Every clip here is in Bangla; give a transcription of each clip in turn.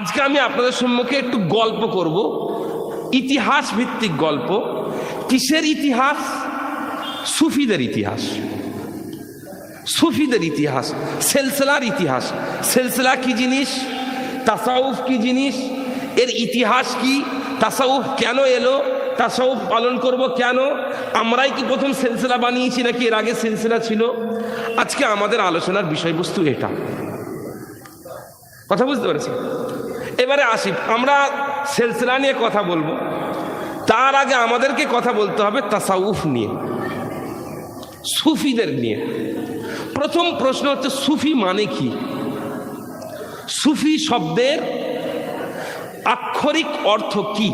আজকে আমি আপনাদের সম্মুখে একটু গল্প করব। ইতিহাস ভিত্তিক গল্প। কিসের ইতিহাস? সুফিদের ইতিহাস। সুফিদের ইতিহাস, সেলসেলার ইতিহাস। সেলসেলা কি জিনিস? তাসাউফ কি জিনিস? এর ইতিহাস কি? তাসাউফ কেন এলো? তাসাউফ পালন করব কেন? আমরাই কি প্রথম সেলসেলা বানিয়েছি নাকি এর আগে সেলসেলা ছিল? আজকে আমাদের আলোচনার বিষয়বস্তু এটা। কথা বুঝতে পেরেছি এবারে আসি, আমরা সেলসেলা নিয়ে কথা বলব। তার আগে আমাদেরকে কথা বলতে হবে তাসাউফ নিয়ে, সুফিদের নিয়ে। প্রথম প্রশ্ন হচ্ছে, সুফি মানে কি? সুফি শব্দের আক্ষরিক অর্থ কি?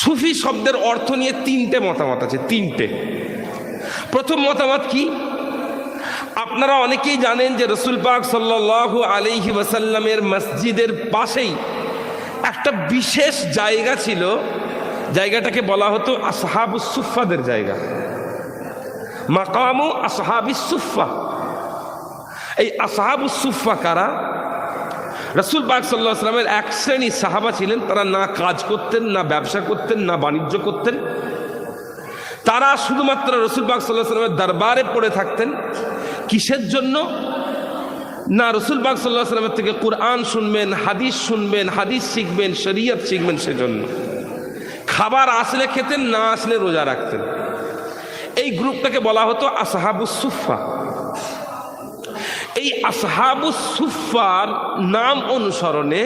সুফি শব্দের অর্থ নিয়ে তিনটে মতামত আছে, তিনটে। প্রথম মতামত কি? আপনারা অনেকেই জানেন যে রসুল পাক সাল্লাহ আলিহি ওয়াসাল্লামের মসজিদের পাশেই একটা বিশেষ জায়গা ছিল, জায়গাটাকে বলা হতো আসহাবুসুফাদের জায়গা। মাকামু আসহাবিসুফা এই আসহাবুসুফা কারা? রসুল পাক সাল্লাহ সাল্লামের এক শ্রেণি সাহাবা ছিলেন, তারা না কাজ করতেন, না ব্যবসা করতেন, না বাণিজ্য করতেন। তারা শুধুমাত্র রসুল পাক সাল্লাহ সাল্লামের দরবারে পড়ে থাকতেন। কিসের জন্য? না, রসুল পাক সাল্লাহ থেকে কোরআন শুনবেন, হাদিস শুনবেন, হাদিস শিখবেন, শরিয়ত শিখবেন সেজন্য। খাবার আসলে খেতেন, না আসলে রোজা রাখতেন। এই গ্রুপটাকে বলা হতো আসহাবুস সুফা এই আসহাবুস সুফার নাম অনুসরণে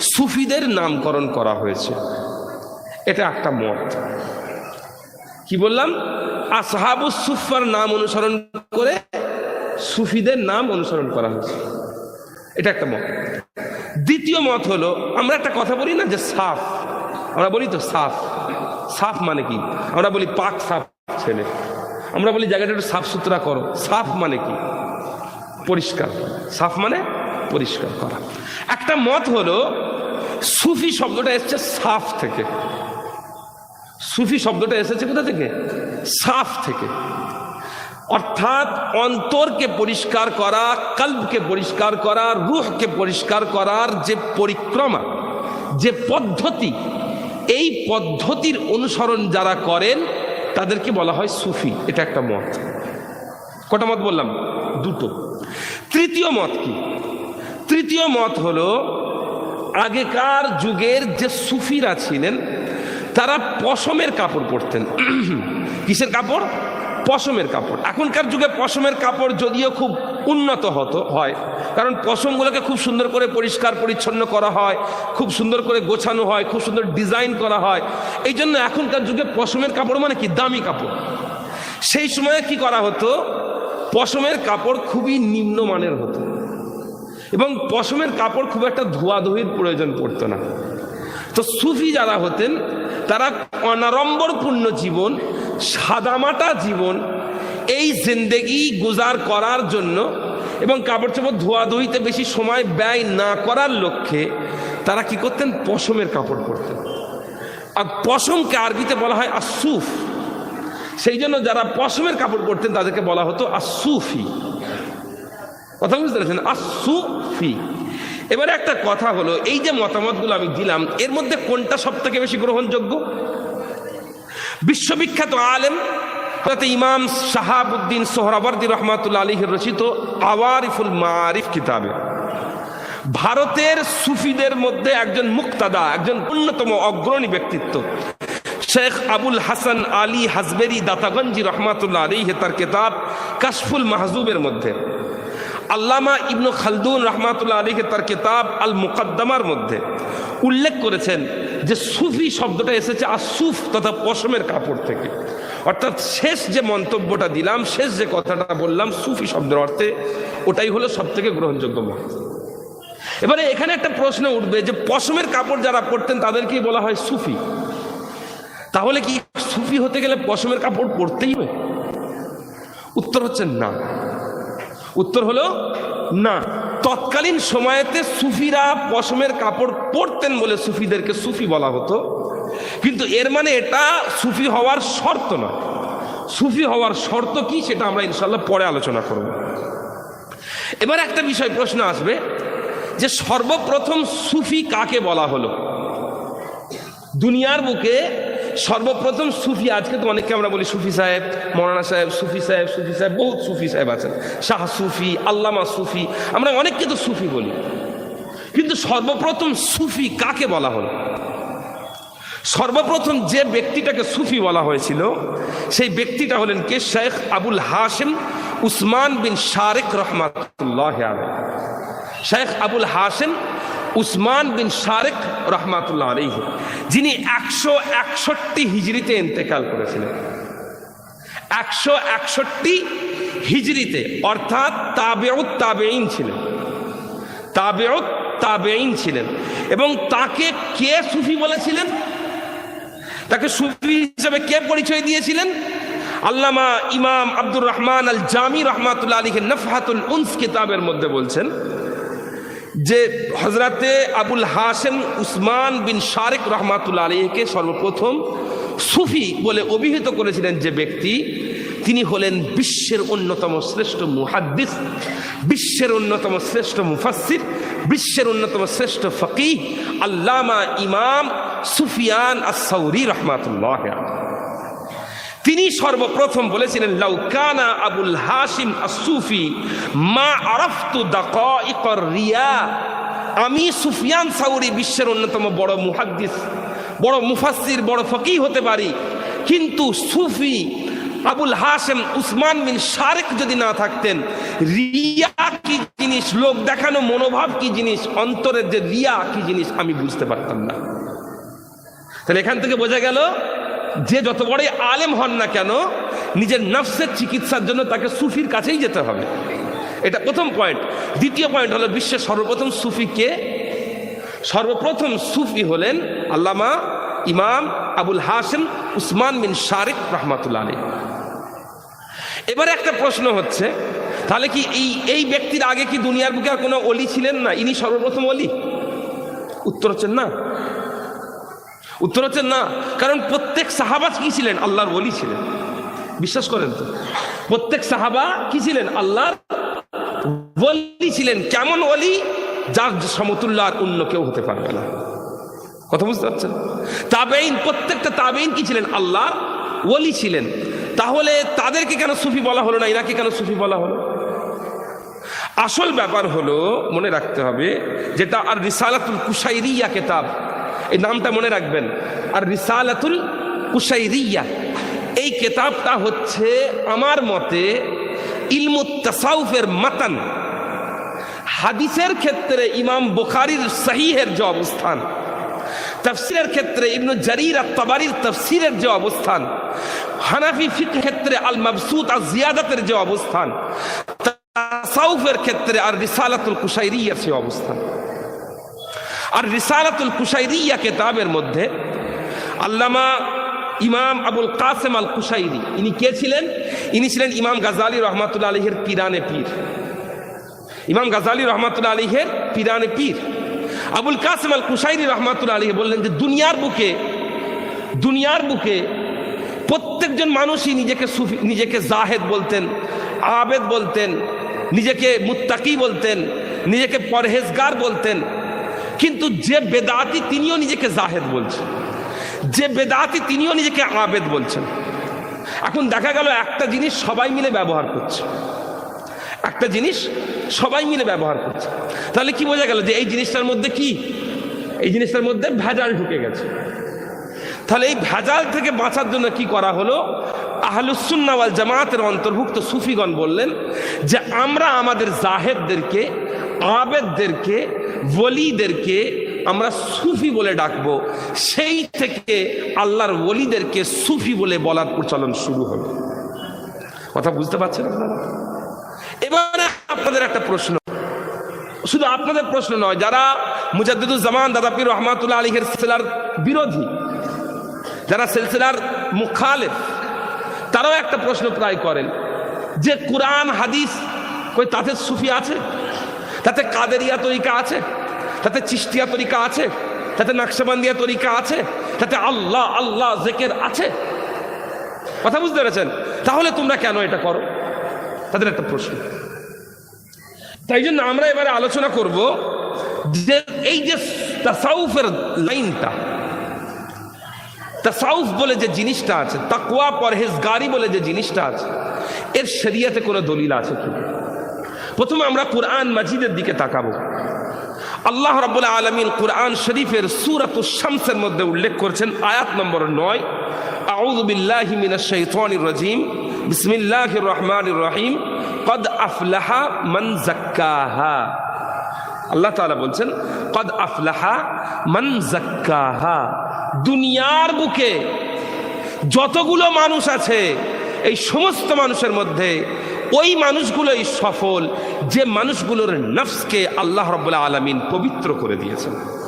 সুফিদের নামকরণ করা হয়েছে। এটা একটা মত। কি বললাম? আসহাবুস সুফার নাম অনুসরণ করে সুফিদের নাম অনুসরণ করা হয়েছে। এটা একটা মত। দ্বিতীয় মত হলো, আমরা একটা কথা বলি না যে সাফ। আমরা বলি তো সাফ। সাফ মানে কি? আমরা বলি পাক সাফ ছেলে। আমরা বলি জায়গাটা একটু সাফ সুতরা করো। সাফ মানে কি? পরিষ্কার। সাফ মানে পরিষ্কার করা। একটা মত হলো, সুফি শব্দটা এসছে সাফ থেকে। সুফি শব্দটা এসেছে কোথা থেকে? সাফ থেকে। অর্থাৎ অন্তরকে পরিষ্কার করা কল্পকে পরিষ্কার করা, রুহকে পরিষ্কার করার যে পরিক্রমা, যে পদ্ধতি, এই পদ্ধতির অনুসরণ যারা করেন, তাদেরকে বলা হয় সুফি। এটা একটা মত। কটা মত বললাম? দুটো। তৃতীয় মত কি? তৃতীয় মত হলো, আগেকার যুগের যে সুফিরা ছিলেন, তারা পশমের কাপড় পরতেন। কিসের কাপড়? পশমের কাপড়। এখনকার যুগে পশমের কাপড় যদিও খুব উন্নত হতো, হয়। কারণ পশমগুলোকে খুব সুন্দর করে পরিষ্কার পরিচ্ছন্ন করা হয়, খুব সুন্দর করে গোছানো হয়, খুব সুন্দর ডিজাইন করা হয়। এই জন্য এখনকার যুগে পশমের কাপড় মানে কি? দামি কাপড়। সেই সময়ে কি করা হতো? পশমের কাপড় খুবই নিম্নমানের হতো। এবং পশমের কাপড় খুব একটা ধোয়াধুয়ির প্রয়োজন পড়তো না। তো সুফি যারা হতেন, তারা অনারম্বরপূর্ণ জীবন সাদামাটা জীবন, এই জিন্দেগি গুজার করার জন্য এবং কাপড় চোপড় ধোয়াধুয়িতে বেশি সময় ব্যয় না করার লক্ষ্যে তারা কি করতেন? পশমের কাপড় পরতেন। আর পশমকে আরবিতে বলা হয় আসুফ সেই জন্য যারা পশমের কাপড় পরতেন, তাদেরকে বলা হতো আসুফি কথা বুঝতে পেরেছেন? আসুফি এবারে একটা কথা হলো, এই যে মতামতগুলো আমি দিলাম, এর মধ্যে কোনটা সব থেকে বেশি গ্রহণযোগ্য? বিশ্ববিখ্যাত আলেম ইমাম শাহাবুদ্দিন সোহরাবর্দি রহমাতুল্লা আলীর রচিত আওয়ারিফুল মারিফ কিতাবে। ভারতের সুফিদের মধ্যে একজন মুক্তাদা, একজন অন্যতম অগ্রণী ব্যক্তিত্ব। শেখ আবুল হাসান আলী হাজবেরি দাতাগঞ্জি রহমাতুল্লাহ আলী তার কেতাব কাশফুল মাহজুবের মধ্যে। আল্লামা ইবনু খালদুন রহমাতুল্লাহ আলীকে তার কেতাব আল মুকদ্দমার মধ্যে। উল্লেখ করেছেন যে সুফি শব্দটা এসেছে আসুফ তথা পশমের কাপড় থেকে। অর্থাৎ শেষ যে মন্তব্যটা দিলাম, শেষ যে কথাটা বললাম, সুফি শব্দের অর্থে ওটাই হলো সব থেকে গ্রহণযোগ্য মত। এবারে এখানে একটা প্রশ্ন উঠবে যে পশমের কাপড় যারা পরতেন তাদেরকেই বলা হয় সুফি। তাহলে কি সুফি হতে গেলে পশমের কাপড় পরতেই হবে? উত্তর হচ্ছে না। উত্তর হলো না। তৎকালীন সময়েতে সুফিরা পশমের কাপড় পরতেন বলে সুফিদেরকে সুফি বলা হতো। কিন্তু এর মানে এটা সুফি হওয়ার শর্ত নয়। সুফি হওয়ার শর্ত কি সেটা আমরা ইনশাল্লাহ পরে আলোচনা করব। এবার একটা বিষয় প্রশ্ন আসবে যে সর্বপ্রথম সুফি কাকে বলা হলো? দুনিয়ার বুকে সর্বপ্রথম সুফি, আজকে তো অনেককে আমরা বলি সুফি সাহেব, মৌলানা সাহেব, সুফি সাহেব সুফি সাহেব, বহুত সুফি সাহেব আছেন। শাহ সুফি, আল্লামা সুফি, আমরা অনেককে তো সুফি বলি। কিন্তু সর্বপ্রথম সুফি কাকে বলা হলো? সর্বপ্রথম যে ব্যক্তিটাকে সুফি বলা হয়েছিল, সেই ব্যক্তিটা হলেন কে? শেখ আবুল হাসিম উসমান বিন শারেক রহমাতুল্লাহ শেখ আবুল হাসিম উসমান বিন শারেক রহমাতুল্লাহ আলাইহি, যিনি একশো একষট্টি হিজড়িতে ইন্তেকাল করেছিলেন। একশো একষট্টি হিজড়িতে, অর্থাৎ তাবেউত তাবেইন ছিলেন। তাবেউত তাবেইন ছিলেন। এবং তাকে কে সুফি বলেছিলেন? তাকে সুফি হিসেবে কে পরিচয় দিয়েছিলেন? আল্লামা ইমাম আব্দুর রহমান আল জামি রহমাতুল্লাহ আলীকে নফহাতুল উনস কিতাবের মধ্যে বলছেন যে হজরতে আবুল হাসেম উসমান বিন শারেক রহমাতুল্লাহ আলীকে সর্বপ্রথম সুফি বলে অভিহিত করেছিলেন যে ব্যক্তি, তিনি হলেন বিশ্বের অন্যতম শ্রেষ্ঠ মুহাদ্দিস, বিশ্বের অন্যতম শ্রেষ্ঠ মুফাসির বিশ্বের অন্যতম শ্রেষ্ঠ ফকিহ, আল্লামা ইমাম সুফিয়ান আসৌরি রহমাতুল্লাহ তিনি সর্বপ্রথম বলেছিলেন লাউকানা আবুল হাসিম আসুফি মা আরফতু দাকাইকর রিয়া। আমি সুফিয়ান সাউরি বিশ্বের অন্যতম বড় মুহাদ্দিস, বড় মুফাসসির, বড় ফকি হতে পারি। কিন্তু সুফি আবুল হাসেম উসমান বিন শারেক যদি না থাকতেন, রিয়া কি জিনিস, লোক দেখানো মনোভাব কি জিনিস, অন্তরের যে রিয়া কি জিনিস, আমি বুঝতে পারতাম না। তাহলে এখান থেকে বোঝা গেল যে যত বড়ই আলেম হন না কেন, নিজের নফসের চিকিৎসার জন্য তাকে সুফির কাছেই যেতে হবে। এটা প্রথম পয়েন্ট দ্বিতীয় পয়েন্ট হলো বিশ্বের সর্বপ্রথম সুফি কে? সর্বপ্রথম সুফি হলেন আল্লামা ইমাম আবুল হাসেম উসমান বিন শারিক রহমাতুল্লাহ আলী এবারে একটা প্রশ্ন হচ্ছে, তাহলে কি এই এই ব্যক্তির আগে কি দুনিয়ার বুকে আর কোনো অলি ছিলেন না? ইনি সর্বপ্রথম অলি উত্তর হচ্ছেন না। উত্তর হচ্ছেন না। কারণ প্রত্যেক সাহাবা কি ছিলেন? আল্লাহর ওলি ছিলেন। বিশ্বাস করেন তো? প্রত্যেক সাহাবা কি ছিলেন? আল্লাহর ওলি ছিলেন। কেমন ওলি? যার সমতুল্য আর অন্য কেউ হতে পারবে না। কথা বুঝতে পারছেন? তাবেইন প্রত্যেকটা তাবেইন কি ছিলেন? আল্লাহ ওলি ছিলেন। তাহলে তাদেরকে কেন সুফি বলা হলো না? ইনাকে কেন সুফি বলা হলো? আসল ব্যাপার হলো, মনে রাখতে হবে, যেটা আর রিসালাতুল কুসাইরিয়া কেতাব, এই নামটা মনে রাখবেন। আর রিসালাতুল কুসাইরিয়া এই কেতাবটা হচ্ছে আমার মতে ইলমুত তাসাউফের মাতান। হাদিসের ক্ষেত্রে ইমাম বুখারির সহিহের যে অবস্থান, তফসিরের ক্ষেত্রে ইবনু জারির আর তাবারির তফসিরের যে অবস্থান, হানাফি ফিক ক্ষেত্রে আল মাবসুদ আর জিয়াদাতের যে অবস্থান, তাসাউফের ক্ষেত্রে আর রিসালাতুল কুসাইরিয়ার সে অবস্থান। আর রিসালাতুল কুসাইরিয়া কেতাবের মধ্যে আল্লামা ইমাম আবুল কাসেম আল কুসাইরি ইনি কে ছিলেন? ইনি ছিলেন ইমাম গাজালি রহমাতুল্লা আলহের পিরানে পীর। ইমাম গাজালি রহমাতুল্লা আলহের পিরানে পীর। আবুল কাসেম আল কুসাইরি রহমাতুল্লা আলহ বললেন যে, দুনিয়ার বুকে দুনিয়ার বুকে প্রত্যেকজন মানুষই নিজেকে সুফি, নিজেকে জাহেদ বলতেন, আবেদ বলতেন, নিজেকে মুত্তাকি বলতেন, নিজেকে পরহেজগার বলতেন। কিন্তু যে বেদাতি তিনিও নিজেকে জাহেদ বলছেন। যে বেদাতি তিনিও নিজেকে আবেদ বলছেন। এখন দেখা গেল একটা জিনিস সবাই মিলে ব্যবহার করছে। একটা জিনিস সবাই মিলে ব্যবহার করছে। তাহলে কি বোঝা গেল যে এই জিনিসটার মধ্যে কি? এই জিনিসটার মধ্যে ভেজাল ঢুকে গেছে। তাহলে এই ভেজাল থেকে বাঁচার জন্য কি করা হলো? আহলুসুন্নাওয়াল জামাতের অন্তর্ভুক্ত সুফিগণ বললেন যে আমরা আমাদের জাহেদদেরকে, আবেদদেরকে, ওলিদেরকে আমরা সুফি বলে ডাকবো। সেই থেকে আল্লাহর ওলিদেরকে সুফি বলে বলার প্রচলন শুরু হবে। কথা বুঝতে পারছেন আপনারা? এবারে আপনাদের একটা প্রশ্ন। শুধু আপনাদের প্রশ্ন নয়, যারা মুজাদ্দুল জামান দাদাপির রহমাতুল্লাহ আলীহের সিলসিলার বিরোধী, যারা সিলসিলার মুখালেফ, তারাও একটা প্রশ্ন প্রায় করেন যে কোরআন, হাদিস, কই তাতে সুফি আছে? তাতে কাদেরিয়া তরিকা আছে? তাতে চিস্তিয়া তরিকা আছে, তাতে নকশাবান্দিয়া তরিকা আছে, তাতে আল্লাহ আল্লাহ জেকের আছে। কথা বুঝতে পেরেছেন? তাহলে তোমরা কেন এটা করো? তাদের একটা প্রশ্ন। তাই জন্য আমরা এবারে আলোচনা করব যে এই যে তাসাউফের লাইনটা, তাসাউফ বলে যে জিনিসটা আছে তাকুয়া পরহেজগারি বলে যে জিনিসটা আছে, এর শরিয়াতে কোনো দলিল আছে কি প্রথমে আমরা কোরআন মাজিদের দিকে তাকাবো। আল্লাহ রাব্বুল আলমিন কুরআন শরীফের সূরাত শামসের মধ্যে উল্লেখ করেছেন, আয়াত নম্বর নয়। আউযু বিল্লাহি মিনাশ শাইতানির রাজিম। বিসমিল্লাহির রহমানির রহিম। কদ আফলাহা মান যাক্কাহা। আল্লাহ তাআলা বলছেন, কদ আফলাহা মান যাক্কাহা। দুনিয়ার বুকে যতগুলো মানুষ আছে, এই সমস্ত মানুষের মধ্যে ওই মানুষগুলোই সফল যে মানুষগুলোর নফসকে আল্লাহ রব্লা আলমিন পবিত্র করে দিয়েছেন।